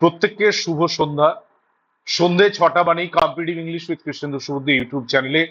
প্রত্যেককে শুভ সন্ধ্যা। সন্ধে ছটা বানেই competitive English with Krishnendu Subuddha YouTube চ্যানেলে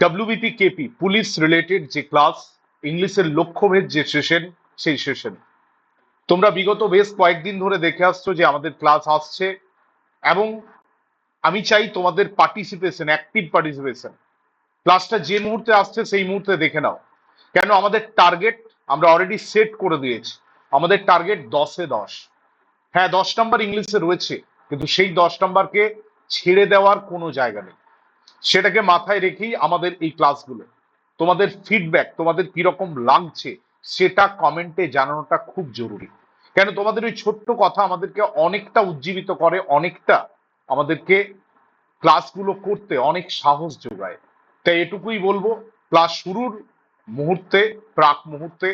ডাব্লিউবিপি কেপি পুলিশ রিলেটেড যে ক্লাস ইংলিশের লক্ষ্যভেদ যে সেশন সেই সেশন তোমরা বিগত বেশ কয়েকদিন ধরে দেখে আসছো যে আমাদের ক্লাস আসছে এবং আমি চাই তোমাদের পার্টিসিপেশন অ্যাক্টিভ পার্টিসিপেশন ক্লাসটা যে মুহূর্তে আসছে সেই মুহূর্তে দেখে নাও। কেন আমাদের টার্গেট আমরা অলরেডি সেট করে দিয়েছি। আমাদের টার্গেট দশে দশ। হ্যাঁ দশ নাম্বার ইংলিশে রয়েছে, কিন্তু সেই দশ নাম্বারকে ছেড়ে দেওয়ার কোনো জায়গা নেই। সেটাকে মাথায় রেখেই আমাদের এই ক্লাসগুলো। তোমাদের ফিডব্যাক তোমাদের কীরকম লাগছে, সেটা কমেন্টে জানানোটা খুব জরুরি। কেন, তোমাদের ওই ছোট্ট কথা আমাদেরকে অনেকটা উজ্জীবিত করে, অনেকটা আমাদেরকে ক্লাসগুলো করতে অনেক সাহস যোগায়। তাই এটুকুই বলব, ক্লাস শুরুর মুহূর্তে, প্রাক মুহূর্তে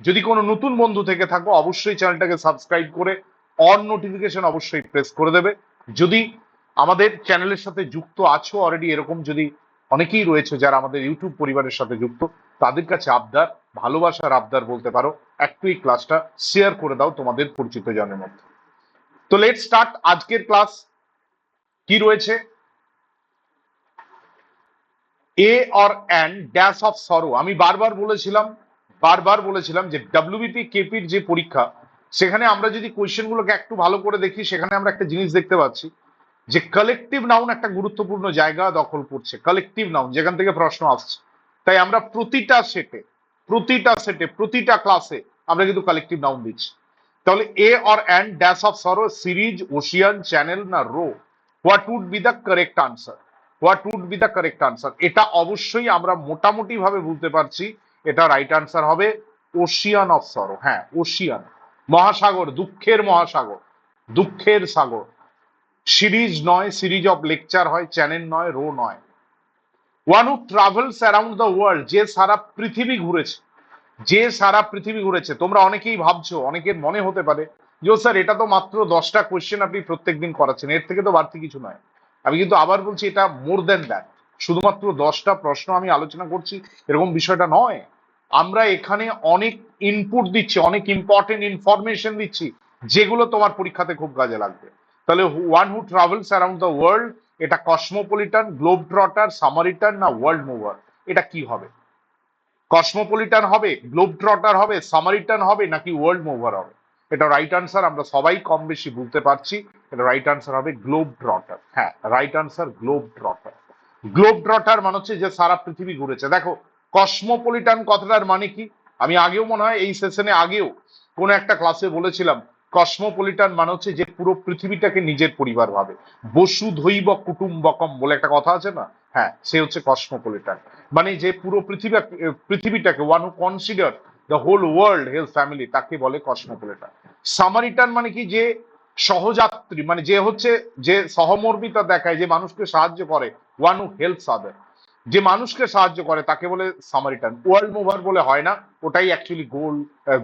যদি কোনো নতুন বন্ধু থেকে থাকো, অবশ্যই চ্যানেলটাকে সাবস্ক্রাইব করে অন নোটিফিকেশন অবশ্যই প্রেস করে দেবে। যদি আমাদের চ্যানেলের সাথে যুক্ত আছো অলরেডি এরকম যদি অনেকেই রয়েছে যারা আমাদের ইউটিউব পরিবারের সাথে যুক্ত, তাদের কাছে আবদার, ভালোবাসার আবদার বলতে পারো একটু এই ক্লাসটা শেয়ার করে দাও তোমাদের পরিচিত জনের মধ্যে। তো লেট স্টার্ট আজকের ক্লাস কি রয়েছে? A or an dash of sorrow আমি বারবার বলেছিলাম বারবার বলেছিলাম যে ডাব্লিউবিপি কেপির যে পরীক্ষা সেখানে আমরা যদি কোয়েশ্চেনগুলোকে একটু ভালো করে দেখি, সেখানে আমরা একটা জিনিস দেখতে পাচ্ছি যে কালেকটিভ নাউন একটা গুরুত্বপূর্ণ জায়গা দখল করছে কালেকটিভ নাউন যেখান থেকে প্রশ্ন আসছে। তাই আমরা প্রতিটা সেটে প্রতিটা সেটে প্রতিটা ক্লাসে আমরা কিন্তু কালেকটিভ নাউন দিচ্ছি। তাহলে a or an dash of sorrow series ocean channel না row what would be the correct answer what would be the correct answer এটা অবশ্যই আমরা মোটামুটি ভাবে বুঝতে পারছি, এটা রাইট আনসার হবে ওশিয়ান অফ সরো হ্যাঁ ওশিয়ান মহাসাগর, দুঃখের মহাসাগর, দুঃখের সাগর। সিরিজ নয়, সিরিজ অফ লেকচার হয়, চ্যানেল নয়, রো নয়। One who travels around the world যে সারা পৃথিবী ঘুরেছে, যে সারা পৃথিবী ঘুরেছে, তোমরা অনেকেই ভাবছ, অনেকের মনে হতে পারে, যে স্যার, এটা তো মাত্র দশটা কোয়েশ্চেন আপনি প্রত্যেকদিন করাচ্ছেন, এর থেকে তো বাড়তি কিছু নয়। আমি কিন্তু আবার বলছি, এটা মোর দেন দ্যাট শুধুমাত্র দশটা প্রশ্ন আমি আলোচনা করছি, এরকম বিষয়টা নয়। আমরা এখানে অনেক ইনপুট দিচ্ছি, অনেক ইম্পর্টেন্ট ইনফরমেশন দিচ্ছি, যেগুলো তোমার পরীক্ষাতে খুব কাজে লাগবে। তাহলে one who travels around the world এটা কসমোপলিটন গ্লোব ট্রটার সামারিটান না ওয়ার্ল্ড মুভার এটা কি হবে? কসমোপলিটন হবে গ্লোব ট্রটার হবে সামারিটান হবে, নাকি ওয়ার্ল্ড মুভার হবে? এটা রাইট আনসার আমরা সবাই কম বেশি বুঝতে পারছি। এটা রাইট আনসার হবে গ্লোব ট্রটার হ্যাঁ right answer globe trotter globe trotter মানে হচ্ছে যে সারা পৃথিবী ঘুরেছে। দেখো কসমোপলিটন কথাটার মানে কি? আমি আগেও মনে হয় এই সেশনে আগেও কোন একটা ক্লাসে বলেছিলাম, কসমোপলিটান মানে হচ্ছে যে পুরো পৃথিবীটাকে নিজের পরিবার ভাবে। বসুধৈব কুটুম্বকম বলে একটা কথা আছে না? হ্যাঁ সে হচ্ছে কসমোপলিটন। মানে যে পুরো পৃথিবী, পৃথিবীটাকে one who consider the whole world health family তাকে বলে কসমোপলিটন। সামারিটান মানে কি? যে সহযাত্রী মানে যে হচ্ছে, যে সহমর্মিতা দেখায়, যে মানুষকে সাহায্য করে ওয়ান হু হেল্পস আদার যে মানুষকে সাহায্য করে তাকে বলে সামারিটান ওয়ার্ল্ড মুভার বলে হয় না, ওটাই অ্যাকচুয়ালি গোল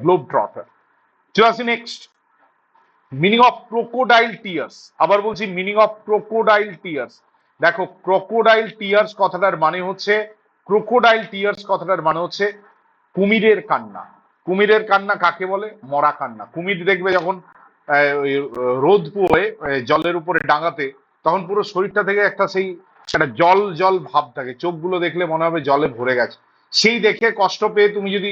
গ্লোব ট্রটার চলে আসি next meaning of crocodile tears আবার বলছি মিনিং অফ ক্রোকোডাইল টিয়ার্স দেখো ক্রোকোডাইল টিয়ার্স কথাটার মানে হচ্ছে ক্রোকোডাইল টিয়ার্স কথাটার মানে হচ্ছে কুমিরের কান্না। কুমিরের কান্না কাকে বলে? মরা কান্না। কুমির দেখবে যখন রোদ পোয়ে জলের উপরে ডাঙাতে, তখন পুরো শরীরটা থেকে একটা সেই একটা জল জল ভাব থাকে। চোখগুলো দেখলে মনে হবে জলে ভরে গেছে। সেই দেখে কষ্ট পেয়ে তুমি যদি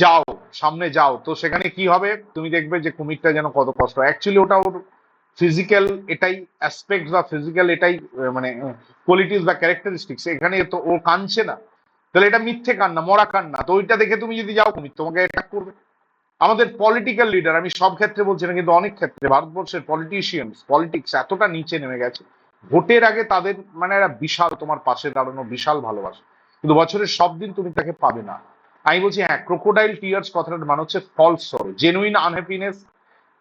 যাও, সামনে যাও, তো সেখানে কি হবে? তুমি দেখবে যে কুমিরটা যেন কত কষ্ট। অ্যাকচুয়ালি ওটা ওর ফিজিক্যাল এটাই অ্যাসপেক্ট বা ফিজিক্যাল এটাই মানে কোয়ালিটিস বা ক্যারেক্টারিস্টিক্স এখানে তো ও কাঁদছে না। তাহলে এটা মিথ্যে কান্না, মরা কান্না। তো ওইটা দেখে তুমি যদি যাও, কুমির তোমাকে অ্যাটাক করবে। আমাদের পলিটিক্যাল লিডার আমি সব ক্ষেত্রে বলছি না, কিন্তু অনেক ক্ষেত্রে, ভারতবর্ষের পলিটিশিয়ানস পলিটিক্স এতটা নিচে নেমে গেছে ভোটের আগে তাদের মানে একটা বিশাল, তোমার পাশে দাঁড়ানো বিশাল ভালোবাসা। কিন্তু বছরের সব দিন তুমি তাকে পাবে না। আমি বলছি হ্যাঁ ক্রোকোডাইল টিয়ার্স কথাটার মানে হচ্ছে false sorrow genuine unhappiness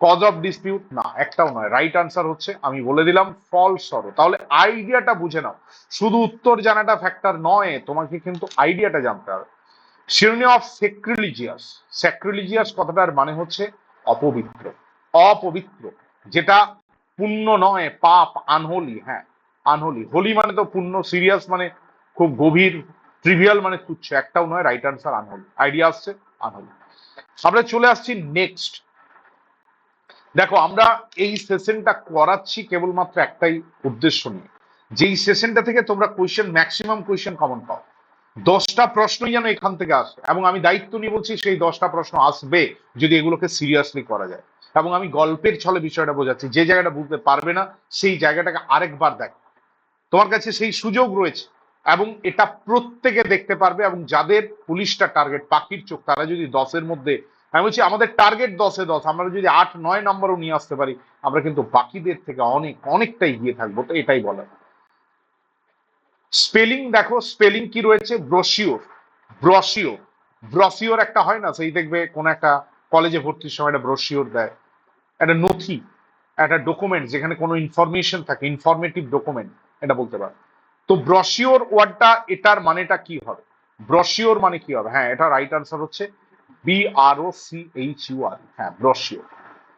cause of dispute না, একটাও নয় রাইট আনসার হচ্ছে, আমি বলে দিলাম ফলস সরো তাহলে আইডিয়াটা বুঝে নাও। শুধু উত্তর জানাটা ফ্যাক্টর নয়, তোমাকে কিন্তু আইডিয়াটা জানতে হবে। শিরোনি অফ সেক্রিলিজিয়াস সেক্রিলিজিয়াস কথাটার মানে হচ্ছে অপবিত্র অপবিত্র, যেটা পুণ্য নয়, পাপ আনহোলি হ্যাঁ আনহোলি। হোলি মানে তো পুণ্য সিরিয়াস মানে খুব গভীর ট্রিভিয়াল মানে তুচ্ছ, একটাও নয় রাইট আনসার আনহোলি। আইডিয়া আসছে, আনহোলি। আমরা চলে আসছি নেক্সট দেখো, আমরা এই সেশনটা করাচ্ছি কেবলমাত্র একটাই উদ্দেশ্য নিয়ে। যেই সেশনটা থেকে তোমরা কোয়েশ্চেন ম্যাক্সিমাম কোয়েশ্চেন কমন পাও। দশটা প্রশ্নই যেন এখান থেকে আসে। এবং আমি দায়িত্ব নিয়ে বলছি, সেই দশটা প্রশ্ন আসবে যদি এগুলোকে সিরিয়াসলি করা যায়। এবং আমি গল্পের ছলে বিষয়টা বোঝাচ্ছি। যে জায়গাটা বুঝতে পারবে না, সেই জায়গাটাকে আরেকবার দেখ। তোমার কাছে সেই সুযোগ রয়েছে এবং এটা প্রত্যেকে দেখতে পারবে এবং যাদের পুলিশটা টার্গেট পাখির চোখ, তারা যদি দশের মধ্যে, আমি বলছি আমাদের টার্গেট দশে দশ, আমরা যদি আট, নয় নম্বরও নিয়ে আসতে পারি, আমরা কিন্তু বাকিদের থেকে অনেক অনেকটাই গিয়ে থাকব, তো এটাই বলার। স্পেলিং দেখো স্পেলিং কি রয়েছে? ব্রশিওর ব্রশিওর ব্রশিওর একটা হয় না, সেই দেখবে কোন একটা কলেজে ভর্তির সময় একটা ব্রশিওর দেয়। একটা নথি, একটা ডকুমেন্ট যেখানে কোনো ইনফরমেশন থাকে ইনফরমেটিভ ডকুমেন্ট এটা বলতে পারো। তো ব্রশিওর ওয়ার্ডটা, এটার মানেটা কি হবে? ব্রশিওর মানে কি হবে? হ্যাঁ এটা রাইট আনসার হচ্ছে B R O C H U R হ্যাঁ brochure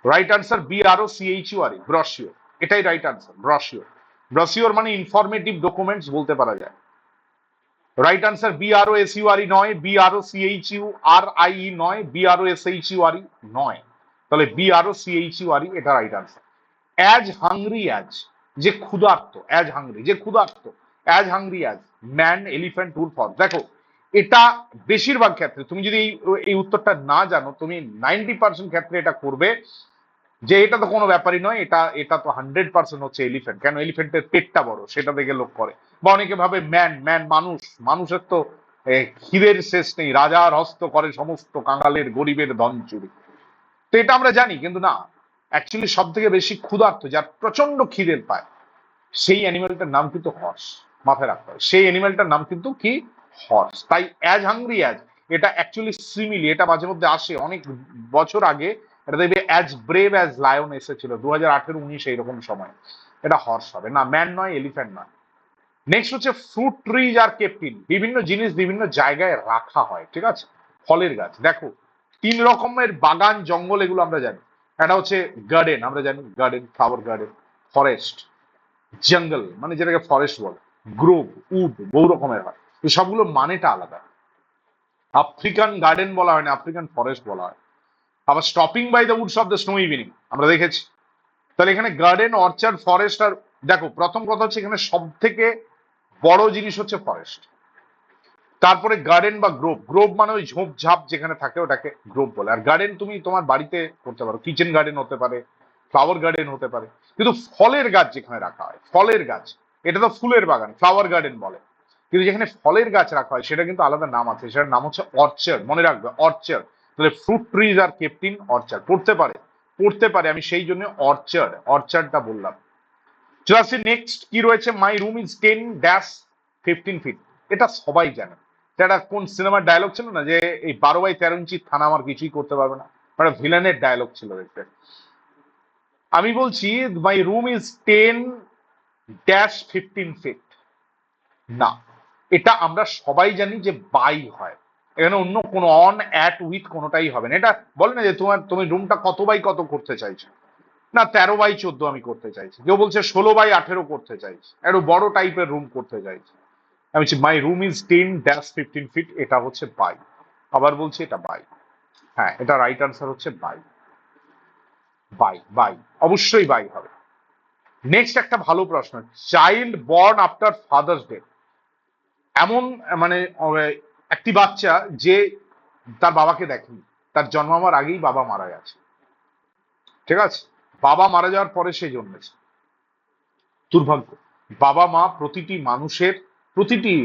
right answer B R O C H U R brochure এটাই রাইট আনসার ব্রশিওর ব্রশিওর মানে ইনফরমেটিভ ডকুমেন্টস বলতে পারা যায়। Right answer B R O S U R নয় B R O C H U R I E নয় B R O S H U R E নয়। তাহলে B R O C H U R এটা right answer as hungry as যে ক্ষুধার্ত as hungry যে ক্ষুধার্ত as hungry as man elephant টুর ফর দেখো, এটা বেশিরভাগ ক্ষেত্রে, তুমি যদি এই উত্তরটা না জানো, তুমি নাইনটি পার্সেন্ট ক্ষেত্রে এটা করবে, যে এটা তো কোনো ব্যাপারই নয়, এটা এটা তো হান্ড্রেড পার্সেন্ট হচ্ছে এলিফ্যান্ট কেন? এলিফ্যান্টের পেটটা বড়, সেটা দেখে লোক করে। বা অনেকে ভাবে ম্যান ম্যান মানুষ, মানুষের তো খিদের শেষ নেই, রাজার হস্ত করে সমস্ত কাঙালের গরিবের ধন চুরি তো এটা আমরা জানি, কিন্তু না। অ্যাকচুয়ালি সব থেকে বেশি ক্ষুধার্ত, যার প্রচণ্ড খিদের পায়, সেই অ্যানিমেলটার নাম কিন্তু হর্স মাথায় রাখতে হবে। সেই অ্যানিমেলটার নাম কিন্তু কি? হর্স তাই অ্যাজ হাংরি অ্যাজ এটা অ্যাকচুয়ালি সিমিলি এটা মাঝে মধ্যে আসে। অনেক বছর আগে এটা দেখবে অ্যাজ ব্রেভ অ্যাজ লায়ন এসেছিল। দু হাজার আঠেরো, উনিশ এইরকম সময়। এটা হর্স হবে। না ম্যান নয় এলিফ্যান্ট নয়। নেক্সট হচ্ছে ফ্রুট ট্রিজ আর কেপটিন বিভিন্ন জিনিস বিভিন্ন জায়গায় রাখা হয়, ঠিক আছে? ফলের গাছ। দেখো তিন রকমের বাগান, জঙ্গল এগুলো আমরা জানি। একটা হচ্ছে গার্ডেন আমরা জানি গার্ডেন ফ্লাওয়ার গার্ডেন ফরেস্ট জঙ্গল মানে যেটাকে ফরেস্ট বলে। গ্রোভ উড, বহু রকমের হয়। তো সবগুলো মানেটা আলাদা। আফ্রিকান গার্ডেন বলা হয় না আফ্রিকান ফরেস্ট বলা হয়। আবার stopping by the woods of the snow evening আমরা দেখেছি। তাহলে এখানে গার্ডেন অর্চার্ড ফরেস্ট আর দেখো, প্রথম কথা হচ্ছে এখানে সব থেকে বড় জিনিস হচ্ছে ফরেস্ট তারপরে গার্ডেন বা গ্রোভ গ্রোভ মানে ওই ঝোপ ঝাপ যেখানে থাকে ওটাকে গ্রোভ বলে। আর গার্ডেন তুমি তোমার বাড়িতে করতে পারো কিচেন গার্ডেন হতে পারে ফ্লাওয়ার গার্ডেন হতে পারে। কিন্তু ফলের গাছ যেখানে রাখা হয়, ফলের গাছ, এটা তো ফুলের বাগান ফ্লাওয়ার গার্ডেন বলে। কিন্তু যেখানে ফলের গাছ রাখা হয়, সেটা কিন্তু আলাদা নাম আছে, সেটার নাম হচ্ছে অর্চার্ড মনে রাখবে অর্চার্ড তাহলে ফ্রুট ট্রিজ আর কেপটিন অর্চার্ড পড়তে পারে পড়তে পারে, আমি সেই জন্য অর্চার্ড অর্চার্ডটা বললাম। চলে আসছি নেক্সট কি রয়েছে? My room is ten dash fifteen feet এটা সবাই জানে। এটা কোন সিনেমার ডায়লগ ছিল না যে এই বারো বাই তেরো ইঞ্চি থানা আমার কিছুই করতে পারবে না? মানে ভিলেনের ডায়লগ ছিল দেখতে। আমি বলছি my room is ten dash fifteen feet না, এটা আমরা সবাই জানি যে বাই হয়। এখানে অন্য কোনো অন অ্যাট উইথ কোনোটাই হবে না। এটা বলে না যে তোমার, তুমি রুমটা কত বাই কত করতে চাইছো? না, তেরো বাই চোদ্দ আমি করতে চাইছি। কেউ বলছে ষোলো বাই আঠেরো করতে চাইছি। একটু বড় টাইপের রুম করতে চাইছি। আমি বলছি my room is ten dash fifteen feet এটা হচ্ছে বাই আবার বলছি, এটা বাই হ্যাঁ এটা রাইট আনসার হচ্ছে বাই বাই বাই অবশ্যই বাই হবে। নেক্সট একটা ভালো প্রশ্ন। Child born after father's day এমন মানে একটি বাচ্চা যে তার বাবাকে দেখেনি। তার জন্মাবার আগেই বাবা মারা গেছে। ঠিক আছে? বাবা মারা যাওয়ার পরে সে জন্মেছে। দুর্ভাগ্য। বাবা মা প্রতিটি মানুষের প্রতিটি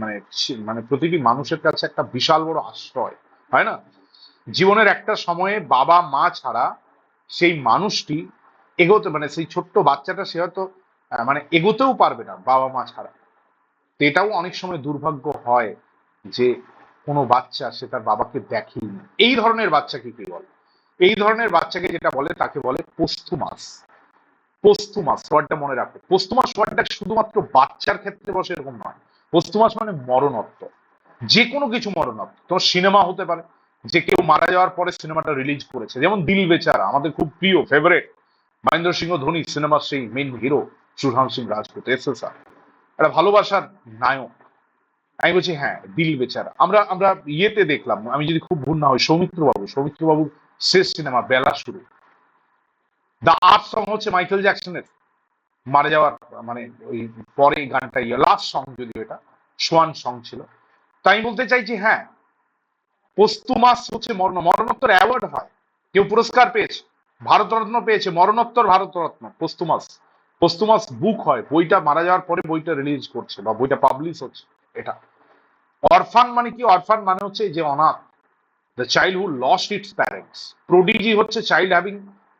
মানে মানে প্রতিটি মানুষের কাছে একটা বিশাল বড় আশ্রয়, হয় না? জীবনের একটা সময়ে বাবা, মা ছাড়া সেই মানুষটি এগোতে মানে সেই ছোট্ট বাচ্চাটা সে হয়তো মানে এগোতেও পারবে না বাবা, মা ছাড়া। তো এটাও অনেক সময় দুর্ভাগ্য হয় যে কোনো বাচ্চা সে তার বাবাকে দেখেনি এই ধরনের বাচ্চাকে কি বলে? এই ধরনের বাচ্চাকে যেটা বলে, তাকে বলে পোস্তুমাস পোস্তুমাস ওয়ার্ডটা মনে রাখো। পোস্তুমাস ওয়ার্ডটা শুধুমাত্র বাচ্চার ক্ষেত্রে বসে এরকম নয়। পোস্তুমাস মানে মরণত্ব যে কোনো কিছু মরণত্ব তোমার সিনেমা হতে পারে। যে কেউ মারা যাওয়ার পরে সিনেমাটা রিলিজ করেছে। যেমন দিল বেচারা, আমাদের খুব প্রিয় ফেভারেট মহেন্দ্র সিংহ ধোনি সিনেমার সেই main hero Sushant Singh Rajput S S R একটা ভালোবাসার নায়ক। আমি বলছি হ্যাঁ দিল বেচারা। আমরা আমরা ইয়েতে দেখলাম, আমি যদি খুব ভুল না হয় সৌমিত্র বাবু সৌমিত্র বাবুর শেষ cinema Bela Shuru. The art song হচ্ছে মাইকেল জ্যাকসনের মারা যাওয়ার মানে ওই পরে গানটা ইয়ে লাস্ট সং এটা, সোয়ান সং ছিল। তাই বলতে চাইছি হ্যাঁ পোস্তুমাস হচ্ছে মরণ, মরণোত্তর অ্যাওয়ার্ড হয়। কেউ পুরস্কার পেয়েছে, ভারতরত্ন পেয়েছে, মরণোত্তর ভারতরত্ন পোস্তুমাস পোস্তুমাস বুক হয়, বইটা মারা যাওয়ার পরে বইটা রিলিজ করছে, বা বইটা পাবলিশ হচ্ছে, এটা। অরফান মানে কি? অরফান মানে হচ্ছে যে অনাথ the child who lost its parents prodigy হচ্ছে চাইল্ড হ্যাভিং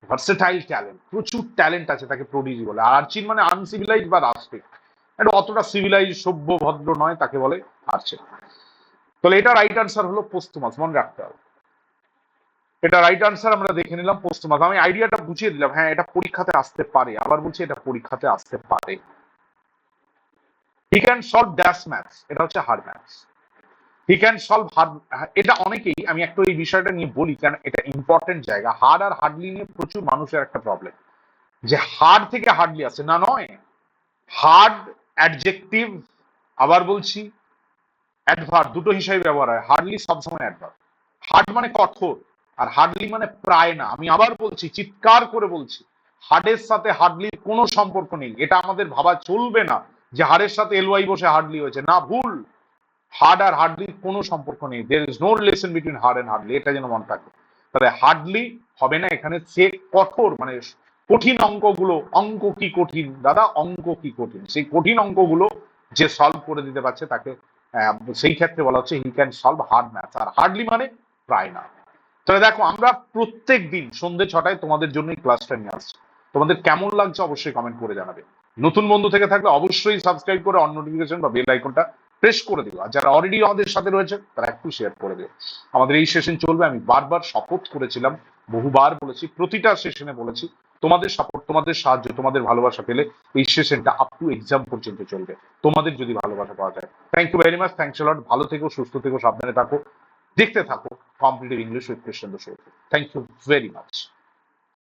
ভার্সেটাইল ট্যালেন্ট প্রচুর ট্যালেন্ট আছে তাকে প্রোডিজি বলে। আর আর্চিন মানে আনসিভিলাইজ বা রাস্টিক এটা অতটা সিভিলাইজ সভ্য, ভদ্র নয় তাকে বলে আর্চিন। তাহলে এটা রাইট আনসার হলো পোস্তুমাস, মনে রাখতে হবে। এটা রাইট আনসার আমরা দেখে নিলাম পোস্তুমাস। আমি আইডিয়াটা বুঝিয়ে দিলাম হ্যাঁ এটা পরীক্ষাতে আসতে পারে। আবার বলছি এটা পরীক্ষাতে আসতে পারে। He can solve dash maths এটা হচ্ছে hard maths he can solve hard এটা অনেকেই, আমি একটু এই বিষয়টা নিয়ে বলি, কারণ এটা ইম্পর্টেন্ট জায়গা। হার্ড আর হার্ডলি নিয়ে প্রচুর মানুষের একটা প্রবলেম যে হার্ড থেকে হার্ডলি আসে, না নয়। হার্ড অ্যাডজেক্টিভ আবার বলছি অ্যাডভার্ব দুটো হিসাবে ব্যবহার হয়। হার্ডলি সবসময় অ্যাডভার্ব হার্ড মানে কঠোর, আর হার্ডলি মানে প্রায় না। আমি আবার বলছি, চিৎকার করে বলছি হার্ডের সাথে হার্ডলির কোনো সম্পর্ক নেই। এটা আমাদের ভাবা চলবে না যে হাড়ের সাথে এলওয়াই বসে হার্ডলি হয়েছে। না, ভুল। হার্ড আর হার্ডলির কোনো সম্পর্ক নেই। There is no relation between hard and hardly এটা যেন মনে থাকে। তাহলে হার্ডলি হবে না এখানে সে কঠোর মানে কঠিন অঙ্কগুলো, অঙ্ক কি কঠিন? দাদা, অঙ্ক কি কঠিন? সেই কঠিন অঙ্কগুলো যে সলভ করে দিতে পারছে তাকে সেই ক্ষেত্রে বলা হচ্ছে he can solve hard math R hardly মানে প্রায় না। তাহলে দেখো, আমরা প্রত্যেক দিন সন্ধ্যে ছটায় তোমাদের জন্য এই ক্লাসটা নিয়ে আসছি। তোমাদের কেমন লাগছে অবশ্যই কমেন্ট করে জানাবে। নতুন বন্ধু থেকে থাকলে অবশ্যই সাবস্ক্রাইব করে অন নোটিফিকেশন বা বেল আইকনটা প্রেস করে দিও আর যারা অলরেডি আমাদের সাথে রয়েছে, তারা একটু শেয়ার করে দিও। আমাদের এই সেশন চলবে, আমি বারবার শপথ করেছিলাম, বহুবার বলেছি, প্রতিটা সেশনে বলেছি, তোমাদের সাপোর্ট তোমাদের সাহায্য, তোমাদের ভালোবাসা পেলে এই সেশনটা আপ টু এক্সাম পর্যন্ত চলবে। তোমাদের যদি ভালোবাসা পাওয়া যায়। Thank you very much thanks lot ভালো থেকো, সুস্থ থেকো, সাবধানে থাকো, দেখতে থাকো competitive English with Krishnendra show thank you very much